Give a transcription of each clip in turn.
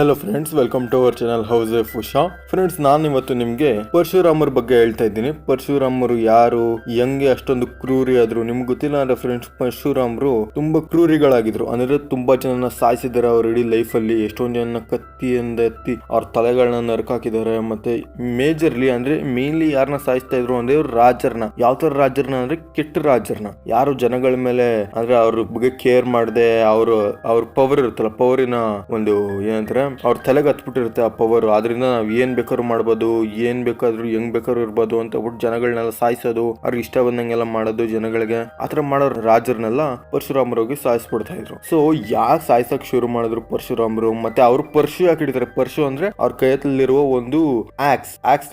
Hello friends welcome to our channel house of Usha friends ನಾನು ಇವತ್ತು ನಿಮಗೆ ಪರಶುರಾಮರ ಬಗ್ಗೆ ಹೇಳ್ತಾ ಇದ್ದೀನಿ. ಪರಶುರಾಮರು ಯಾರು, ಹೆಂಗೆ ಅಷ್ಟೊಂದು ಕ್ರೂರಿ ಆದ್ರು, ನಿಮ್ಗೆ ಗೊತ್ತಿಲ್ಲ ಅಂದ್ರೆ ಫ್ರೆಂಡ್ಸ್ ಪರಶುರಾಮರು ತುಂಬಾ ಕ್ರೂರಿಗಳಾಗಿದ್ರು. ಅಂದ್ರೆ ತುಂಬಾ ಜನನ ಸಾಯಿಸಿದ್ದಾರೆ ಅವ್ರ ಇಡೀ ಲೈಫ್ ಅಲ್ಲಿ. ಎಷ್ಟೊಂದು ಜನ ಕತ್ತಿಯಿಂದ ಎತ್ತಿ ಅವ್ರ ತಲೆಗಳನ್ನ ನರಕಾಕಿದ್ದಾರೆ ಮತ್ತೆ ಮೇಜರ್ಲಿ ಅಂದ್ರೆ ಮೇನ್ಲಿ ಯಾರನ್ನ ಸಾಯಿಸ್ತಾ ಇದ್ರು ಅಂದ್ರೆ ಇವ್ರು ರಾಜರನ್ನ ಯಾವ ತರ ರಾಜರನ್ನ ಅಂದ್ರೆ ಕೆಟ್ಟ ರಾಜರನ್ನ ಯಾರು ಜನಗಳ ಮೇಲೆ ಅಂದ್ರೆ ಅವ್ರ ಬಗ್ಗೆ ಕೇರ್ ಮಾಡದೆ, ಅವರು, ಅವ್ರ ಪವರ್ ಇರುತ್ತಲ್ಲ ಪವರಿನ ಒಂದು ಏನಂತಾರೆ ಅವ್ರ ತಲೆಗೆ ಹತ್ಬಿಟ್ಟಿರುತ್ತೆ ಆ ಪವರ್ ಆದ್ರಿಂದ ನಾವು ಏನ್ ಬೇಕಾದ್ರು ಮಾಡ್ಬೋದು, ಏನ್ ಬೇಕಾದ್ರು ಹೆಂಗ್ ಬೇಕಾದ್ರು ಇರ್ಬೋದು ಅಂತ ಬಿಟ್ಟು ಜನಗಳನ್ನೆಲ್ಲ ಸಾಯಿಸೋದು, ಅವ್ರಿಗೆ ಇಷ್ಟ ಬಂದಂಗೆಲ್ಲ ಮಾಡೋದು ಜನಗಳಿಗೆ. ಆತರ ಮಾಡೋ ರಾಜರನ್ನೆಲ್ಲ ಪರಶುರಾಮರಿಗೆ ಸಾಯಿಸ್ಬಿಡ್ತಾ ಇದ್ರು. ಸೊ ಯಾಕೆ ಸಾಯಿಸಕ್ ಶುರು ಮಾಡಿದ್ರು ಪರಶುರಾಮರು? ಮತ್ತೆ ಅವ್ರು ಪರ್ಶು ಯಾಕೆ ಹಿಡಿತಾರೆ? ಪರ್ಶು ಅಂದ್ರೆ ಅವ್ರ ಕೈಯಲ್ಲಿರುವ ಒಂದು ಆಕ್ಸ್ ಆಕ್ಸ್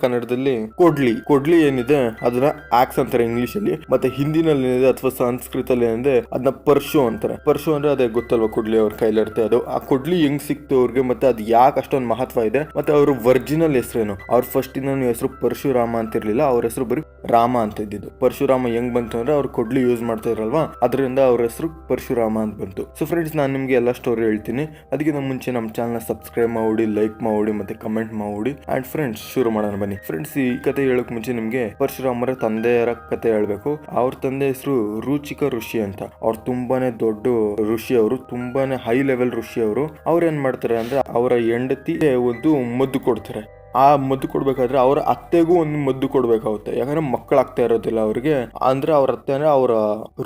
ಕನ್ನಡದಲ್ಲಿ ಕೊಡ್ಲಿ. ಕೊಡ್ಲಿ ಏನಿದೆ? ಅದನ್ನ ಆಕ್ಸ್ ಅಂತಾರೆ ಇಂಗ್ಲಿಷ್ ಅಲ್ಲಿ ಮತ್ತೆ ಹಿಂದಿನಲ್ಲಿ ಏನಿದೆ ಅಥವಾ ಸಂಸ್ಕೃತದಲ್ಲಿ ಏನಿದೆ ಅದನ್ನ ಪರ್ಶು ಅಂತಾರೆ. ಪರ್ಶು ಅಂದ್ರೆ ಅದೇ ಗೊತ್ತಲ್ವಾ? ಕೊಡ್ಲಿ ಅವ್ರ ಕೈಲಿರುತ್ತೆ ಅದು ಆ ಕೊಡ್ಲಿ ಹೆಂಗ್ ಸಿಕ್ತು ಅವ್ರಿಗೆ ಮತ್ತೆ ಅದು ಯಾಕೆ ಅಷ್ಟೊಂದು ಮಹತ್ವ ಇದೆ? ಮತ್ತೆ ಅವರು ವರ್ಜಿನಲ್ ಹೆಸರೇನು? ಅವ್ರ ಫಸ್ಟ್ ಇನ್ನೊಂದು ಹೆಸರು ಪರಶುರಾಮ ಅಂತ ಇರ್ಲಿಲ್ಲ ಅವ್ರ ಹೆಸರು ಬರೀ ರಾಮ ಅಂತ ಇದ್ದಿದ್ದು. ಪರಶುರಾಮ ಹೆಂಗ್ ಬಂತು ಅಂದ್ರೆ ಅವ್ರು ಕೊಡ್ಲಿ ಯೂಸ್ ಮಾಡ್ತಾ ಇರಲ್ವಾ? ಅದರಿಂದ ಅವ್ರ ಹೆಸರು ಪರಶುರಾಮ ಅಂತ ಬಂತು. ಸೊ ಫ್ರೆಂಡ್ಸ್ ನಾನು ನಿಮ್ಗೆ ಎಲ್ಲ ಸ್ಟೋರಿ ಹೇಳ್ತೀನಿ. ಅದಕ್ಕಿಂತ ಮುಂಚೆ ನಮ್ಮ ಚಾನಲ್ ಸಬ್ಸ್ಕ್ರೈಬ್ ಮಾಡಿ ಲೈಕ್ ಮಾಡಿ ಮತ್ತೆ ಕಮೆಂಟ್ ಮಾಡಿ. ಅಂಡ್ ಫ್ರೆಂಡ್ಸ್ ಶುರು ಮಾಡೋಣ ಬನ್ನಿ. ಫ್ರೆಂಡ್ಸ್ ಈ ಕತೆ ಹೇಳಕ್ ಮುಂಚೆ ನಿಮ್ಗೆ ಪರಶುರಾಮರ ತಂದೆಯರ ಕತೆ ಹೇಳ್ಬೇಕು. ಅವ್ರ ತಂದೆ ಹೆಸರು ರುಚಿಕ ಋಷಿ ಅಂತ. ಅವ್ರು ತುಂಬಾನೇ ದೊಡ್ಡ ಋಷಿ ಅವರು, ತುಂಬಾನೇ ಹೈ ಲೆವೆಲ್ ಋಷಿ ಅವರು. ಅವ್ರ ಮಾಡ್ತಾರೆ ಅಂದ್ರೆ ಅವರ ಹೆಂಡತಿ ಒಂದು ಮದ್ದು ಕೊಡ್ತಾರೆ. ಆ ಮದ್ದು ಕೊಡ್ಬೇಕಾದ್ರೆ ಅವ್ರ ಅತ್ತೆಗೂ ಒಂದು ಮದ್ದು ಕೊಡ್ಬೇಕಾಗುತ್ತೆ. ಯಾಕಂದ್ರೆ ಮಕ್ಕಳಾಗ್ತಾ ಇರೋದಿಲ್ಲ ಅವ್ರಿಗೆ. ಅಂದ್ರೆ ಅವ್ರ ಅತ್ತೆ ಅಂದ್ರೆ ಅವರ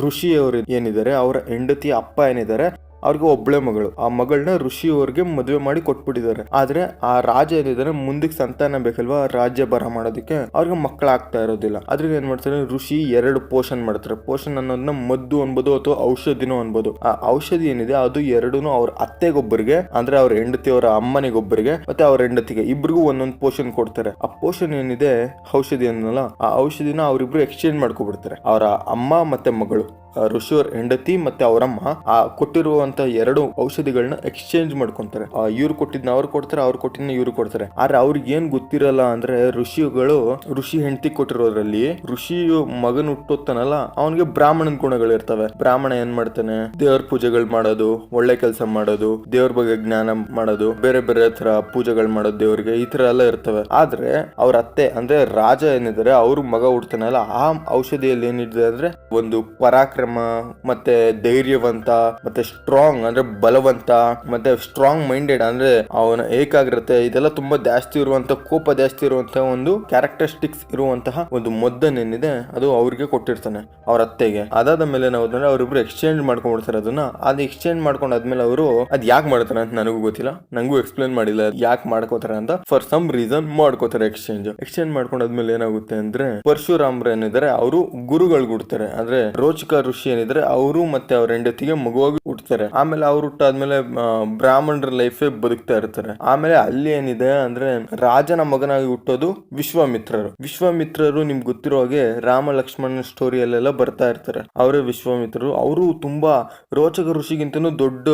ಋಷಿ ಅವರು ಏನಿದ್ದಾರೆ, ಅವರ ಹೆಂಡತಿ ಅಪ್ಪ ಏನಿದ್ದಾರೆ ಅವ್ರಿಗೆ ಒಬ್ಳೆ ಮಗಳು. ಆ ಮಗಳನ್ನ ಋಷಿ ಅವ್ರಿಗೆ ಮದುವೆ ಮಾಡಿ ಕೊಟ್ಬಿಟ್ಟಿದ್ದಾರೆ. ಆದ್ರೆ ಆ ರಾಜ ಏನಿದ್ದಾರೆ ಮುಂದಕ್ಕೆ ಸಂತಾನ ಬೇಕಲ್ವಾ? ರಾಜ್ಯ ಬರ ಮಾಡೋದಕ್ಕೆ ಅವ್ರಿಗೆ ಮಕ್ಕಳಾಗ್ತಾ ಇರೋದಿಲ್ಲ. ಅದ್ರಿಗೆ ಏನ್ ಮಾಡ್ತಾರೆ? ಋಷಿ ಎರಡು ಪೋಷನ್ ಮಾಡ್ತಾರೆ. ಪೋಷನ್ ಅನ್ನೋದನ್ನ ಮದ್ದು ಅನ್ಬೋದು ಅಥವಾ ಔಷಧಿನೂ ಅನ್ಬೋದು. ಆ ಔಷಧಿ ಏನಿದೆ, ಅದು ಎರಡೂ ಅವ್ರ ಅತ್ತೆಗೊಬ್ಬರಿಗೆ, ಅಂದ್ರೆ ಅವ್ರ ಹೆಂಡತಿಯವರ ಅಮ್ಮನಿಗೊಬ್ಬರಿಗೆ, ಮತ್ತೆ ಅವ್ರ ಹೆಂಡತಿಗೆ ಇಬ್ರಿಗೂ ಒಂದೊಂದು ಪೋಷನ್ ಕೊಡ್ತಾರೆ. ಆ ಪೋಷನ್ ಏನಿದೆ, ಔಷಧಿ ಅನ್ನಲ್ಲ, ಆ ಔಷಧಿನ ಅವ್ರಿಬ್ರು ಎಕ್ಸ್ಚೇಂಜ್ ಮಾಡ್ಕೊಬಿಡ್ತಾರೆ. ಅವರ ಅಮ್ಮ ಮತ್ತೆ ಮಗಳು. ಋಷಿಯವ್ರ ಹೆಂಡತಿ ಮತ್ತೆ ಅವರಮ್ಮ, ಆ ಕೊಟ್ಟಿರುವಂತ ಎರಡು ಔಷಧಿಗಳನ್ನ ಎಕ್ಸ್ಚೇಂಜ್ ಮಾಡ್ಕೊಂತಾರೆ. ಇವ್ರು ಕೊಟ್ಟಿದ್ನ ಅವ್ರು ಕೊಡ್ತಾರೆ, ಅವ್ರು ಕೊಟ್ಟಿದ್ನ ಇವ್ರು ಕೊಡ್ತಾರೆ. ಆದ್ರೆ ಅವ್ರಿಗೆ ಏನ್ ಗೊತ್ತಿರಲ್ಲ ಅಂದ್ರೆ ಋಷಿಗಳು ಋಷಿ ಹೆಂಡತಿ ಕೊಟ್ಟಿರೋದ್ರಲ್ಲಿ ಋಷಿಯು ಮಗನ್ ಹುಟ್ಟೋತಾನಲ್ಲ ಅವನಿಗೆ ಬ್ರಾಹ್ಮಣನ ಗುಣಗಳು ಇರ್ತವೆ. ಬ್ರಾಹ್ಮಣ ಏನ್ ಮಾಡ್ತಾನೆ? ದೇವ್ರ ಪೂಜೆಗಳು ಮಾಡೋದು, ಒಳ್ಳೆ ಕೆಲಸ ಮಾಡೋದು, ದೇವ್ರ ಬಗ್ಗೆ ಜ್ಞಾನ ಮಾಡೋದು, ಬೇರೆ ಬೇರೆ ತರ ಪೂಜೆಗಳು ಮಾಡೋದು ದೇವ್ರಿಗೆ ಈ ತರ ಎಲ್ಲ ಇರ್ತವೆ. ಆದ್ರೆ ಅವ್ರ ಅತ್ತೆ ಅಂದ್ರೆ ರಾಜ ಏನಿದ್ದಾರೆ ಅವ್ರ ಮಗ ಹುಡ್ತಾನಲ್ಲ ಆ ಔಷಧಿಯಲ್ಲಿ ಏನಿದೆ ಅಂದ್ರೆ ಒಂದು ಪರಾಕ್ರಮ ಮತ್ತೆ ಧೈರ್ಯವಂತ, ಮತ್ತೆ ಸ್ಟ್ರಾಂಗ್ ಅಂದ್ರೆ ಬಲವಂತ, ಮತ್ತೆ ಸ್ಟ್ರಾಂಗ್ ಮೈಂಡೆಡ್ ಅಂದ್ರೆ ಅವನ ಏಕಾಗ್ರತೆ, ಇದೆಲ್ಲ ತುಂಬಾ ಜಾಸ್ತಿ ಇರುವಂತ, ಕೋಪ ಜಾಸ್ತಿ ಇರುವಂತಹ ಒಂದು ಕ್ಯಾರೆಕ್ಟರಿಸ್ಟಿಕ್ಸ್ ಇರುವಂತಹ ಒಂದು ಮೊದ್ದನೇನಿದೆ ಅದು ಅವ್ರಿಗೆ ಕೊಟ್ಟಿರ್ತಾನೆ, ಅವ್ರ ಅತ್ತೆಗೆ. ಅದಾದ ಮೇಲೆ ನಾವು ಅಂದ್ರೆ ಅವ್ರಿಬ್ರು ಎಕ್ಸ್ಚೇಂಜ್ ಮಾಡ್ಕೊಂಡ್ಬಿಡ್ತಾರೆ ಅದನ್ನ. ಅದು ಎಕ್ಸ್ಚೇಂಜ್ ಮಾಡ್ಕೊಂಡಾದ್ಮೇಲೆ ಅವರು, ಅದ್ ಯಾಕೆ ಮಾಡ್ತಾರೆ ಅಂತ ನನಗೂ ಗೊತ್ತಿಲ್ಲ. ನಂಗೂ ಎಕ್ಸ್ಪ್ಲೇನ್ ಮಾಡಿಲ್ಲ ಯಾಕೆ ಮಾಡ್ಕೋತಾರೆ ಅಂತ. ಫಾರ್ ಸಮ್ ರೀಸನ್ ಮಾಡ್ಕೋತಾರೆ ಎಕ್ಸ್ಚೇಂಜ್ ಎಕ್ಸ್ಚೇಂಜ್ ಮಾಡ್ಕೊಂಡಾದ್ಮೇಲೆ ಏನಾಗುತ್ತೆ ಅಂದ್ರೆ, ಪರಶುರಾಮ್ರ ಏನಿದ್ದಾರೆ, ಅವರು ಗುರುಗಳು ಗುಡ್ತಾರೆ ಅಂದ್ರೆ ರೋಚಕ ಋಷಿ ಏನಿದ್ರೆ ಅವರು ಮತ್ತೆ ಅವ್ರ ಹೆಂಡತಿಗೆ ಮಗುವಾಗಿ ಹುಟ್ಟುತ್ತಾರೆ ಆಮೇಲೆ ಅವ್ರು ಹುಟ್ಟಾದ್ಮೇಲೆ ಬ್ರಾಹ್ಮಣರ ಲೈಫೇ ಬದುಕ್ತಾ ಇರ್ತಾರೆ. ಆಮೇಲೆ ಅಲ್ಲಿ ಏನಿದೆ ಅಂದ್ರೆ ರಾಜನ ಮಗನಾಗಿ ಹುಟ್ಟೋದು ವಿಶ್ವಾಮಿತ್ರರು. ವಿಶ್ವಾಮಿತ್ರರು ನಿಮ್ಗೆ ಗೊತ್ತಿರೋ ಹಾಗೆ ರಾಮ ಲಕ್ಷ್ಮಣ ಸ್ಟೋರಿಯಲ್ಲೆಲ್ಲ ಬರ್ತಾ ಇರ್ತಾರೆ. ಅವರೇ ವಿಶ್ವಾಮಿತ್ರರು. ಅವರು ತುಂಬಾ ರೋಚಕ ಋಷಿಗಿಂತನೂ ದೊಡ್ಡ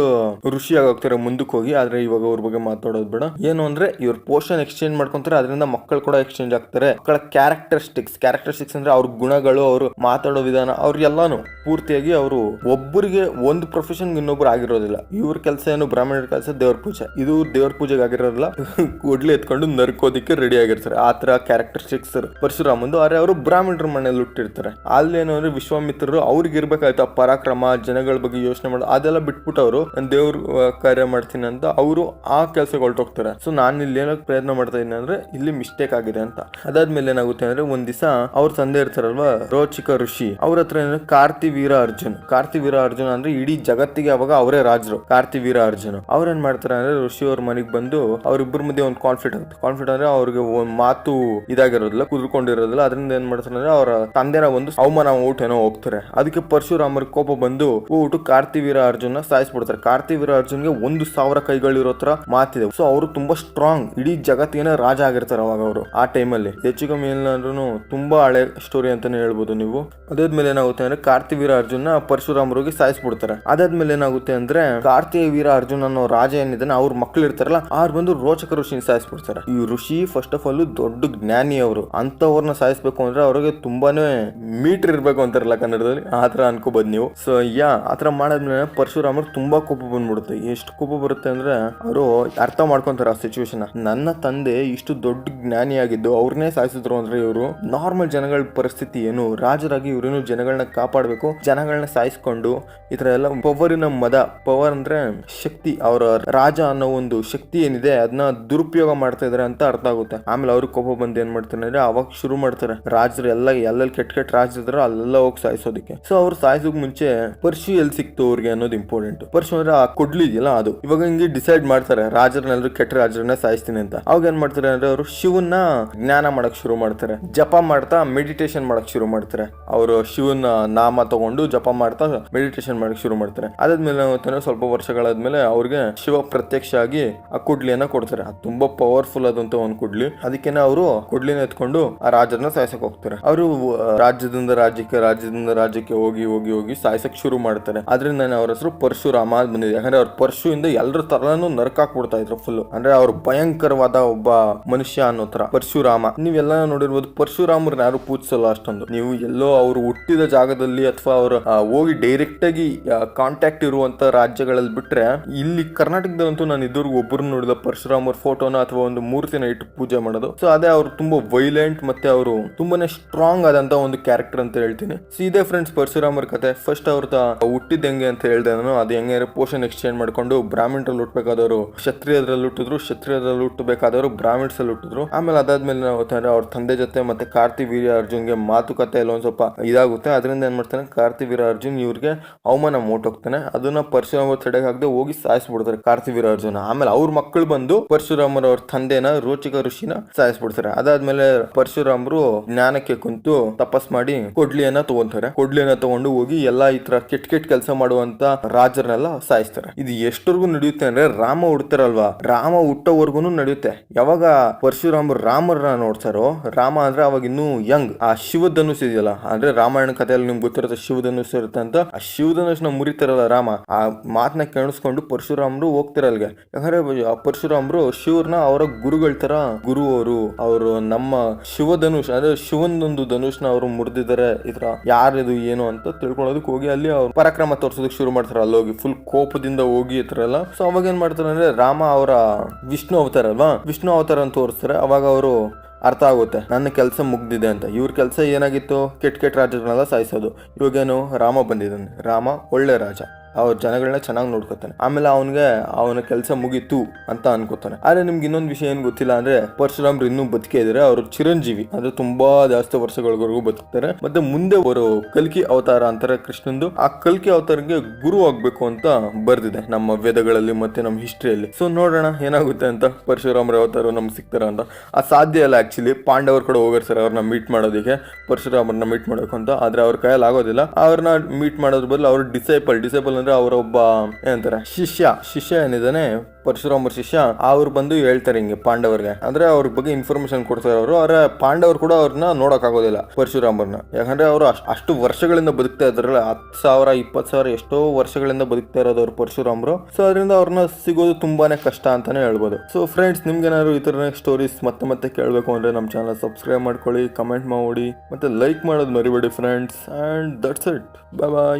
ಋಷಿ ಆಗೋಗ್ತಾರೆ ಮುಂದಕ್ಕೆ ಹೋಗಿ. ಆದ್ರೆ ಇವಾಗ ಅವ್ರ ಬಗ್ಗೆ ಮಾತಾಡೋದು ಬೇಡ. ಏನು ಅಂದ್ರೆ ಇವ್ರ ಪೋಷನ್ ಎಕ್ಸ್ಚೇಂಜ್ ಮಾಡ್ಕೊಂತಾರೆ. ಅದರಿಂದ ಮಕ್ಕಳು ಕೂಡ ಎಕ್ಸ್ಚೇಂಜ್ ಆಗ್ತಾರೆ. ಮಕ್ಕಳ ಕ್ಯಾರೆಕ್ಟರಿಸ್ಟಿಕ್ಸ್ ಕ್ಯಾರೆಕ್ಟರಿಸ್ಟಿಕ್ಸ್ ಅಂದ್ರೆ ಅವ್ರ ಗುಣಗಳು, ಅವರು ಮಾತಾಡೋ ವಿಧಾನ ಅವ್ರಿಗೆಲ್ಲಾನು ಪೂರ್ತಿಯಾಗಿ ಅವರು ಒಬ್ಬರಿಗೆ ಒಂದು ಪ್ರೊಫೆಷನ್ ಇನ್ನೊಬ್ರು ಆಗಿರೋದಿಲ್ಲ. ಇವ್ರ ಕೆಲಸ ಏನು ಬ್ರಾಹ್ಮಣರ ಕೆಲಸ, ದೇವ್ರ ಪೂಜೆ. ಇದು ದೇವ್ರ ಪೂಜೆಗೆ ಆಗಿರೋದಿಲ್ಲ. ಕೂಡ್ಲಿ ಎತ್ಕೊಂಡು ನರ್ಕೋದಿಕ್ಕೆ ರೆಡಿ ಆಗಿರ್ತಾರೆ. ಆ ತರ ಕ್ಯಾರೆಕ್ಟರಿಸ್ಟಿಕ್ಸ್ ಪರಶುರಾಮಂದು, ಆದ್ರೆ ಅವರು ಬ್ರಾಹ್ಮಣರ ಮನೇಲಿ ಹುಟ್ಟಿರ್ತಾರೆ. ಅಲ್ಲೇನು ಅಂದ್ರೆ ವಿಶ್ವಾಮಿತ್ರರು ಅವ್ರಿಗೆ ಇರ್ಬೇಕಾಯ್ತು ಪರಾಕ್ರಮ, ಜನಗಳ ಬಗ್ಗೆ ಯೋಚನೆ ಮಾಡೋದು ಅದೆಲ್ಲ ಬಿಟ್ಬಿಟ್ಟು ಅವರು ದೇವ್ರ ಕಾರ್ಯ ಮಾಡ್ತೀನಿ ಅಂತ ಅವರು ಆ ಕೆಲಸಕ್ಕೆ ಹೊರಟೋಗ್ತಾರೆ. ಸೊ ನಾನು ಇಲ್ಲಿ ಏನೋ ಪ್ರಯತ್ನ ಮಾಡ್ತಾ ಇದ್ದೀನಿ ಅಂದ್ರೆ ಇಲ್ಲಿ ಮಿಸ್ಟೇಕ್ ಆಗಿದೆ ಅಂತ. ಅದಾದ್ಮೇಲೆ ಏನಾಗುತ್ತೆ ಅಂದ್ರೆ ಒಂದ್ ದಿವಸ ಅವ್ರ ತಂದೆ ಇರ್ತಾರಲ್ವಾ, ರೋಚಿಕ ಋಷಿ. ಅವ್ರ ಹತ್ರ ಏನೋ ಕಾರ್ತಿ ವೀರ ಅರ್ಜುನ್ ಕಾರ್ತಿ ವೀರ ಅರ್ಜುನ್ ಅಂದ್ರೆ ಇಡೀ ಜಗತ್ತಿಗೆ ಅವಾಗ ಅವರೇ ರಾಜರು ಕಾರ್ತಿ ವೀರ ಅರ್ಜುನ್ ಅವ್ರೇನ್ ಮಾಡ್ತಾರೆ ಅಂದ್ರೆ ಋಷಿ ಅವ್ರ ಮನೆಗೆ ಬಂದು ಅವ್ರಿಬ್ಬರ ಮಧ್ಯೆ ಒಂದು ಕಾನ್ಫ್ಲಿಕ್ಟ್ ಆಗುತ್ತೆ. ಕಾನ್ಫ್ಲಿಕ್ಟ್ ಅಂದ್ರೆ ಅವ್ರಿಗೆ ಒಂದ್ ಮಾತು ಇದಾಗಿರೋದಿಲ್ಲ, ಕುದುರ್ಕೊಂಡಿರೋದಿಲ್ಲ. ಅದರಿಂದ ಏನ್ ಮಾಡ್ತಾರೆ ಅಂದ್ರೆ ಅವರ ತಂದೆನ ಒಂದು ಅವಮಾನ ಊಟನೋ ಹೋಗ್ತಾರೆ. ಅದಕ್ಕೆ ಪರಶುರಾಮರ ಕೋಪ ಬಂದು ಊಟ ಕಾರ್ತಿವೀರ ಅರ್ಜುನ ಸಾಯಿಸ್ಬಿಡ್ತಾರೆ. ಕಾರ್ತಿವೀರ ಅರ್ಜುನ್ಗೆ ಒಂದು ಸಾವಿರ ಕೈಗಳಿರೋ ತರ ಮಾತಿದೆ. ಸೊ ಅವರು ತುಂಬಾ ಸ್ಟ್ರಾಂಗ್ ಇಡೀ ಜಗತ್ತಿನ ರಾಜ ಆಗಿರ್ತಾರೆ ಅವಾಗ ಅವರು, ಆ ಟೈಮಲ್ಲಿ ಹೆಚ್ಚು ಕಮ್ಮಿ ಏನಾದ್ರೂ ತುಂಬಾ ಹಳೆ ಸ್ಟೋರಿ ಅಂತಾನೆ ಹೇಳ್ಬೋದು ನೀವು. ಅದಾದ್ಮೇಲೆ ಏನಾಗುತ್ತೆ ಅಂದ್ರೆ ಕಾರ್ತಿವೀರ ವೀರ ಅರ್ಜುನ ಪರಶುರಾಮರಿಗೆ ಸಾಯಿಸ್ಬಿಡ್ತಾರೆ. ಅದಾದ್ಮೇಲೆ ಏನಾಗುತ್ತೆ ಅಂದ್ರೆ ಕಾರ್ತಿಯ ವೀರ ಅರ್ಜುನ್ ಅನ್ನೋ ರಾಜ ಏನಿದ್ದಾನೆ, ಅವ್ರ ಮಕ್ಳು ಇರ್ತಾರಲ್ಲ, ಅವ್ರು ಬಂದು ರೋಚಕ ಋಷಿನ ಸಾಯಿಸ್ಬಿಡ್ತಾರೆ. ಈ ಋಷಿ ಫಸ್ಟ್ ಆಫ್ ಆಲ್ ದೊಡ್ಡ ಜ್ಞಾನಿ ಅವರು. ಅಂತವ್ರನ್ನ ಸಾಯಿಸ್ಬೇಕು ಅಂದ್ರೆ ಅವ್ರಿಗೆ ತುಂಬಾನೇ ಮೀಟರ್ ಇರ್ಬೇಕು ಅಂತಾರಲ್ಲ ಕನ್ನಡದಲ್ಲಿ. ಆತರ ತರ ಅನ್ಕೋಬಹುದು ನೀವು. ಸೊ ಯಾ ಆತರ ಮಾಡಿದ್ಮೇಲೆ ಪರಶುರಾಮರ್ ತುಂಬಾ ಕೋಪ ಬಂದ್ಬಿಡುತ್ತೆ. ಎಷ್ಟು ಕೋಪ ಬರುತ್ತೆ ಅಂದ್ರೆ, ಅವರು ಅರ್ಥ ಮಾಡ್ಕೊಂತಾರೆ ಆ ಸಿಚುವೇಶನ್ ನನ್ನ ತಂದೆ ಇಷ್ಟು ದೊಡ್ಡ ಜ್ಞಾನಿಯಾಗಿದ್ದು ಅವ್ರನ್ನೇ ಸಾಯಿಸಿದ್ರು ಅಂದ್ರೆ ಇವರು. ನಾರ್ಮಲ್ ಜನಗಳ ಪರಿಸ್ಥಿತಿ ಏನು? ರಾಜರಾಗಿ ಇವರೇನು ಜನಗಳನ್ನ ಕಾಪಾಡಬೇಕು. ಜನಗಳನ್ನ ಸಾಯಿಸ್ಕೊಂಡು ಈ ತರ ಎಲ್ಲ ಪವರಿನ ಮದ, ಪವರ್ ಅಂದ್ರೆ ಶಕ್ತಿ, ಅವರ ರಾಜ ಅನ್ನೋ ಒಂದು ಶಕ್ತಿ ಏನಿದೆ ಅದನ್ನ ದುರುಪಯೋಗ ಮಾಡ್ತಾ ಇದಾರೆ ಅಂತ ಅರ್ಥ ಆಗುತ್ತೆ. ಆಮೇಲೆ ಅವ್ರಿಗೆ ಕೋಪ ಬಂದು ಏನ್ ಮಾಡ್ತಾರೆ ಅಂದ್ರೆ ಅವಾಗ ಶುರು ಮಾಡ್ತಾರೆ. ರಾಜರು ಎಲ್ಲ, ಎಲ್ಲೆಲ್ಲಿ ಕೆಟ್ಟ ಕೆಟ್ಟ ರಾಜ ಇದಾರೆ ಅಲ್ಲೆಲ್ಲ ಹೋಗಿ ಸಾಯಿಸೋದಕ್ಕೆ. ಸೊ ಅವ್ರು ಸಾಯಿಸೋಕ್ ಮುಂಚೆ ಪರ್ಶು ಎಲ್ಲಿ ಸಿಕ್ತು ಅವ್ರಿಗೆ ಅನ್ನೋದು ಇಂಪಾರ್ಟೆಂಟ್ ಪರ್ಶು ಅಂದ್ರೆ ಆ ಕೊಡ್ಲಿ ಇದೆಯಲ್ಲ ಅದು. ಇವಾಗ ಹಿಂಗೆ ಡಿಸೈಡ್ ಮಾಡ್ತಾರೆ ರಾಜರನ್ನೆಲ್ಲರೂ ಕೆಟ್ಟ ರಾಜರನ್ನ ಸಾಯಿಸ್ತೀನಿ ಅಂತ. ಅವಾಗ ಏನ್ ಮಾಡ್ತಾರೆ ಅಂದ್ರೆ ಅವರು ಶಿವನ್ನ ಜ್ಞಾನ ಮಾಡಕ್ ಶುರು ಮಾಡ್ತಾರೆ. ಜಪ ಮಾಡ್ತಾ ಮೆಡಿಟೇಷನ್ ಮಾಡಕ್ ಶುರು ಮಾಡ್ತಾರೆ. ಅವರು ಶಿವನ ನಾಮ ತಗೊಂಡು ಜಪ ಮಾಡ್ತಾ ಮೆಡಿಟೇಷನ್ ಮಾಡಕ್ಕೆ ಶುರು ಮಾಡ್ತಾರೆ. ಅದಾದ್ಮೇಲೆ ಏನಾಗುತ್ತೆ ಸ್ವಲ್ಪ ವರ್ಷಗಳಾದ್ಮೇಲೆ ಅವ್ರಿಗೆ ಶಿವ ಪ್ರತ್ಯಕ್ಷ ಆಗಿ ಆ ಕುಡ್ಲಿಯನ್ನ ಕೊಡ್ತಾರೆ. ಅದು ತುಂಬಾ ಪವರ್ಫುಲ್ ಆದಂತ ಒಂದು ಕುಡ್ಲಿ. ಅದಕ್ಕೇನೆ ಅವರು ಕುಡ್ಲಿನ ಎತ್ಕೊಂಡು ಆ ರಾಜರನ್ನ ಸಾಯಿಸಕ್ ಹೋಗ್ತಾರೆ. ಅವರು ರಾಜ್ಯದಿಂದ ರಾಜ್ಯಕ್ಕೆ ರಾಜ್ಯದಿಂದ ರಾಜ್ಯಕ್ಕೆ ಹೋಗಿ ಹೋಗಿ ಹೋಗಿ ಸಾಯಿಸಕ್ ಶುರು ಮಾಡ್ತಾರೆ. ಅದರಿಂದ ಅವ್ರ ಹೆಸರು ಪರಶುರಾಮ ಬಂದಿದೆ. ಯಾಕಂದ್ರೆ ಅವ್ರ ಪರಶುವಿಂದ ಎಲ್ಲರ ತರನು ನರಕಾಕ್ಬಿಡ್ತಾ ಇದ್ರು ಫುಲ್ ಅಂದ್ರೆ ಅವ್ರು ಭಯಂಕರವಾದ ಒಬ್ಬ ಮನುಷ್ಯ ಅನ್ನೋ ತರ ಪರಶುರಾಮ. ನೀವೆಲ್ಲ ನೋಡಿರ್ಬೋದು ಪರಶುರಾಮರನ್ನ ಯಾರು ಪೂಜಿಸಲ್ಲ ಅಷ್ಟೊಂದು. ನೀವು ಎಲ್ಲೋ ಅವ್ರು ಹುಟ್ಟಿದ ಜಾಗದಲ್ಲಿ ಅಥವಾ ಅವ್ರು ಅವರು ಹೋಗಿ ಡೈರೆಕ್ಟ್ ಆಗಿ ಕಾಂಟ್ಯಾಕ್ಟ್ ಇರುವಂತ ರಾಜ್ಯಗಳಲ್ಲಿ ಬಿಟ್ರೆ, ಇಲ್ಲಿ ಕರ್ನಾಟಕದಲ್ಲಂತೂ ನಾನು ಇದುವರೆಗೂ ಒಬ್ಬರು ನೋಡಿದ ಪರಶುರಾಮರ ಫೋಟೋನ ಅಥವಾ ಒಂದು ಮೂರ್ತಿನ ಇಟ್ಟು ಪೂಜೆ ಮಾಡೋದು. ಸೊ ಅದೇ ಅವರು ತುಂಬಾ ವೈಲೆಂಟ್ ಮತ್ತೆ ಅವರು ತುಂಬಾನೇ ಸ್ಟ್ರಾಂಗ್ ಆದಂತ ಒಂದು ಕ್ಯಾರೆಕ್ಟರ್ ಅಂತ ಹೇಳ್ತೀನಿ. ಸೊ ಇದೇ ಫ್ರೆಂಡ್ಸ್ ಪರಶುರಾಮರ ಕತೆ ಫಸ್ಟ್ ಅವ್ರದ ಹುಟ್ಟಿದ ಹೆಂಗೆ ಅಂತ ಹೇಳಿದೆ ನಾನು. ಅದು ಹೆಂಗೆ ಪೋಷನ್ ಎಕ್ಸ್ಚೇಂಜ್ ಮಾಡ್ಕೊಂಡು ಬ್ರಾಹ್ಮಣರಲ್ಲಿ ಹುಟ್ಟಬೇಕಾದವರು ಕ್ಷತ್ರಿಯದ್ರಲ್ಲಿ ಹುಟ್ಟಿದ್ರು ಕ್ಷತ್ರಿಯದ್ರಲ್ಲಿ ಹುಟ್ಟಬೇಕಾದವರು ಬ್ರಾಹ್ಮಿಣ್ಸ್ ಹುಟ್ಟಿದ್ರು. ಆಮೇಲೆ ಅದಾದ್ಮೇಲೆ ನಾವು ಅವ್ರ ತಂದೆ ಜೊತೆ ಮತ್ತೆ ಕಾರ್ತಿ ವೀರ್ಯ ಅರ್ಜುನ್ಗೆ ಮಾತುಕತೆ ಎಲ್ಲ ಒಂದ್ ಸ್ವಲ್ಪ ಇದಾಗುತ್ತೆ. ಅದರಿಂದ ಏನ್ ಮಾಡ್ತಾನೆ ಕಾರ್ತಿ ವೀರ ಅರ್ಜುನ್ ಇವ್ರಿಗೆ ಅವಮಾನ ಹೋಗ್ತಾನೆ ಅದನ್ನ ಪರಶುರಾಮ ತಡೆಗೆ ಹಾಕದೆ ಹೋಗಿ ಸಾಯಿಸ್ಬಿಡ್ತಾರೆ ಕಾರ್ತಿವೀರ ಅರ್ಜುನ ಆಮೇಲೆ ಅವ್ರ ಮಕ್ಕಳು ಬಂದು ಪರಶುರಾಮರ ಅವ್ರ ತಂದೆನ, ರೋಚಕ ಋಷಿನ ಸಾಯಿಸ್ಬಿಡ್ತಾರೆ. ಅದಾದ್ಮೇಲೆ ಪರಶುರಾಮರು ಜ್ಞಾನಕ್ಕೆ ಕುಂತು ತಪಸ್ ಮಾಡಿ ಕೊಡ್ಲಿಯನ್ನ ತಗೊಂತಾರೆ. ಕೊಡ್ಲಿಯನ್ನ ತಗೊಂಡು ಹೋಗಿ ಎಲ್ಲಾ ಈ ತರ ಕೆಟ್ಟ ಕೆಟ್ಟ ಕೆಲಸ ಮಾಡುವಂತ ರಾಜರನ್ನೆಲ್ಲ ಸಾಯಿಸ್ತಾರೆ. ಇದು ಎಷ್ಟವರೆಗೂ ನಡೆಯುತ್ತೆ ಅಂದ್ರೆ ರಾಮ ಹುಡ್ತಾರಲ್ವಾ? ರಾಮ ಹುಟ್ಟೋವರೆಗೂ ನಡೆಯುತ್ತೆ. ಯಾವಾಗ ಪರಶುರಾಮರು ರಾಮರನ್ನ ನೋಡ್ತಾರೋ, ರಾಮ ಅಂದ್ರೆ ಅವಾಗ ಇನ್ನೂ ಯಂಗ್. ಆ ಶಿವದನ್ನು ಇದೆಯಲ್ಲ, ಅಂದ್ರೆ ರಾಮಾಯಣ ಕಥೆಯಲ್ಲಿ ನಿಮ್ಗೆ ಗೊತ್ತಿರುತ್ತೆ ಶಿವಧನುಸ್ ಇರುತ್ತೆ ಅಂತ ಆ ಶಿವಧನುಷ್ನ ಮುರಿತಾರಲ್ಲ ರಾಮ. ಆ ಮಾತನ್ನ ಕೇಳಿಸ್ಕೊಂಡು ಪರಶುರಾಮರು ಹೋಗ್ತಿರಲ್ಗೆ. ಯಾಕಂದ್ರೆ ಆ ಪರಶುರಾಮರು ಶಿವರ್ನ ಅವರ ಗುರುಗಳ ತರ ಗುರು ಅವರು ಅವರು ನಮ್ಮ ಶಿವಧನುಷ್, ಅಂದ್ರೆ ಶಿವನೊಂದು ಧನುಷ್ನ ಅವರು ಮುರಿದಿದ್ದಾರೆ ಇದ್ರ ಯಾರಿದು ಏನು ಅಂತ ತಿಳ್ಕೊಳ್ಳೋದಕ್ಕೆ ಹೋಗಿ ಅಲ್ಲಿ ಅವ್ರು ಪರಾಕ್ರಮ ತೋರ್ಸೋದಕ್ಕೆ ಶುರು ಮಾಡ್ತಾರೆ. ಅಲ್ಲಿ ಹೋಗಿ ಫುಲ್ ಕೋಪದಿಂದ ಹೋಗಿ ಈ ಸೊ ಅವಾಗ ಏನ್ ಮಾಡ್ತಾರೆ ಅಂದ್ರೆ ರಾಮ ಅವರ ವಿಷ್ಣು ಅವತಾರ ಅಲ್ವಾ? ವಿಷ್ಣು ಅವತಾರ ಅಂತ ತೋರಿಸ್ತಾರೆ. ಅವಾಗ ಅವರು ಅರ್ಥ ಆಗುತ್ತೆ. ನನ್ನ ಕೆಲಸ ಮುಗ್ದಿದೆ ಅಂತ. ಇವ್ರ ಕೆಲಸ ಏನಾಗಿತ್ತು? ಕೆಟ್ಟ ಕೆಟ್ಟ ರಾಜಗಳನ್ನೆಲ್ಲ ಸಾಯಿಸೋದು. ಇವಾಗೇನು ರಾಮ ಬಂದಿದ್ದಾನೆ. ರಾಮ ಒಳ್ಳೆ ರಾಜ. ಅವ್ರ ಜನಗಳನ್ನ ಚೆನ್ನಾಗಿ ನೋಡ್ಕೊತಾನೆ. ಆಮೇಲೆ ಅವನಿಗೆ ಅವನ ಕೆಲಸ ಮುಗೀತು ಅಂತ ಅನ್ಕೋತಾನೆ. ಆದ್ರೆ ನಿಮ್ಗೆ ಇನ್ನೊಂದು ವಿಷಯ ಏನು ಗೊತ್ತಿಲ್ಲ ಅಂದ್ರೆ ಪರಶುರಾಮ್ರು ಇನ್ನೂ ಬದುಕೇ ಇದಾರೆ. ಅವರು ಚಿರಂಜೀವಿ. ಅಂದ್ರೆ ತುಂಬಾ ಜಾಸ್ತಿ ವರ್ಷಗಳವರೆಗೂ ಬದುಕ್ತಾರೆ. ಮತ್ತೆ ಮುಂದೆ ಅವರು ಕಲ್ಕಿ ಅವತಾರ ಅಂತಾರೆ ಕೃಷ್ಣಂದು. ಆ ಕಲ್ಕಿ ಅವತಾರಕ್ಕೆ ಗುರು ಆಗ್ಬೇಕು ಅಂತ ಬರ್ದಿದೆ ನಮ್ಮ ವೇದಗಳಲ್ಲಿ ಮತ್ತೆ ನಮ್ಮ ಹಿಸ್ಟ್ರಿಯಲ್ಲಿ. ಸೊ ನೋಡೋಣ ಏನಾಗುತ್ತೆ ಅಂತ ಪರಶುರಾಮ್ರ ಅವತಾರ ನಮ್ಗೆ ಸಿಗ್ತಾರ ಅಂತ. ಆ ಸಾಧ್ಯ ಇಲ್ಲ ಆಕ್ಚುಲಿ ಪಾಂಡವರ ಕಡೆ ಹೋಗಿರ್ ಸರ್ ಅವ್ರನ್ನ ಮೀಟ್ ಮಾಡೋದಕ್ಕೆ. ಪರಶುರಾಮರನ್ನ ಮೀಟ್ ಮಾಡಬೇಕು ಅಂತ. ಆದ್ರೆ ಅವ್ರ ಕೈಯಲ್ಲಿ ಆಗೋದಿಲ್ಲ. ಅವ್ರನ್ನ ಮೀಟ್ ಮಾಡೋದ್ರ ಬದಲು ಅವ್ರ ಡಿಸೈಪಲ್ ಡಿಸೈಪಲ್ ಅಂದ್ರೆ ಅವರೊಬ್ಬ ಏನಂತಾರೆ, ಶಿಷ್ಯ ಶಿಷ್ಯ ಏನಿದ್ದಾನೆ, ಪರಶುರಾಮರ ಶಿಷ್ಯ, ಅವ್ರು ಬಂದು ಹೇಳ್ತಾರೆ ಹಿಂಗೆ ಪಾಂಡವರಿಗೆ. ಅಂದ್ರೆ ಅವ್ರ ಬಗ್ಗೆ ಇನ್ಫಾರ್ಮೇಶನ್ ಕೊಡ್ತಾರೆ ಅವರು. ಅವ್ರ ಪಾಂಡವರು ಕೂಡ ಅವ್ರನ್ನ ನೋಡಕ್ ಆಗೋದಿಲ್ಲ ಪರಶುರಾಮರ್ನ ಯಾಕಂದ್ರೆ ಅವರು ಅಷ್ಟು ವರ್ಷಗಳಿಂದ ಬದುಕ್ತಾ ಇದ್ರಲ್ಲ, ಹತ್ತು ಸಾವಿರ, ಇಪ್ಪತ್ತು ಸಾವಿರ ಎಷ್ಟೋ ವರ್ಷಗಳಿಂದ ಬದುಕ್ತಾ ಇರೋದು ಅವ್ರು ಪರಶುರಾಮರು. ಸೊ ಅದರಿಂದ ಅವ್ರನ್ನ ಸಿಗೋದು ತುಂಬಾನೇ ಕಷ್ಟ ಅಂತಾನೆ ಹೇಳ್ಬೋದು. ಸೊ ಫ್ರೆಂಡ್ಸ್ ನಿಮ್ಗೆ ಏನಾದ್ರು ಈ ಥರನೇ ಸ್ಟೋರೀಸ್ ಮತ್ತೆ ಮತ್ತೆ ಕೇಳಬೇಕು ಅಂದ್ರೆ ನಮ್ಮ ಚಾನಲ್ ಸಬ್ಸ್ಕ್ರೈಬ್ ಮಾಡ್ಕೊಳ್ಳಿ ಕಮೆಂಟ್ ಮಾಡಿ, ಮತ್ತೆ ಲೈಕ್ ಮಾಡೋದು ಮರಿಬೇಡಿ friends and that's it bye bye